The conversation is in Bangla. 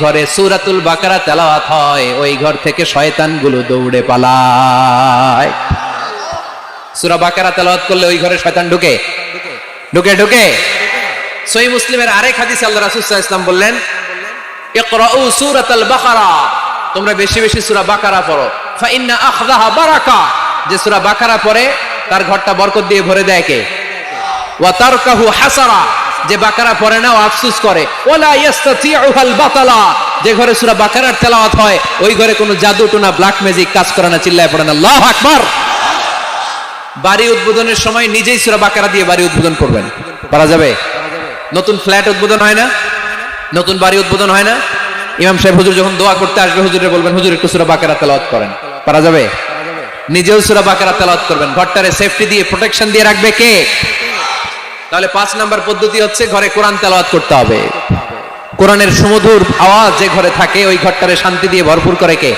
ঘরে সূরাতুল বাকারা তেলাওয়াত হয়, ওই ঘর থেকে শয়তানগুলো দৌড়ে পালায়। সুরা বাকারা তেলাওয়াত করলে ওই ঘরে শয়তান ঢুকে। ঢুকে ঢুকে। সহি মুসলিমের আরেক হাদিস আল্লাহ রাসূল ওয়াসাল্লাম বললেন, ইকরাউ সূরাতাল বাকারা। তোমরা বেশি বেশি সূরা বাকারা পড়ো। ফা ইন্না আখযাহা বারাকা। যে সূরা বাকারা পড়ে, তার ঘরটা বরকত দিয়ে ভরে দেয় কে? ওয়া তারকাহু হাসারা। যে বাকারা পড়ে না ও আফসোস করে। ওলা ইয়াস্তাতিউহাল বাতালা। যে ঘরে সূরা বাকারার তেলাওয়াত হয়, ওই ঘরে কোনো জাদু, টোনা ব্ল্যাক ম্যাজিক কাজ করে না, চিল্লায় পড়ে না। আল্লাহু আকবার! বাড়ি উদ্বোধনের সময় নিজেই সূরা বাকারা দিয়ে বাড়ি উদ্বোধন করবেন। পারা যাবে? নতুন ফ্ল্যাট উদ্বোধন হয় না? নতুন বাড়ি উদ্বোধন হয় না? ইমাম সাহেব হুজুর যখন দোয়া করতে আসবে, হুজুরে বলবেন, হুজুর, একটু সূরা বাকারা তেলাওয়াত করেন। পারা যাবে? নিজেও সূরা বাকারা তেলাওয়াত করবেন। ঘরটারে সেফটি দিয়ে প্রোটেকশন দিয়ে রাখবে কে? তাহলে পাঁচ নাম্বার পদ্ধতি হচ্ছে ঘরে কোরআন তেলাওয়াত করতে হবে। কোরআনের সুমধুর আওয়াজ যে ঘরে থাকে, ওই ঘরটারে শান্তি দিয়ে ভরপুর করে কে?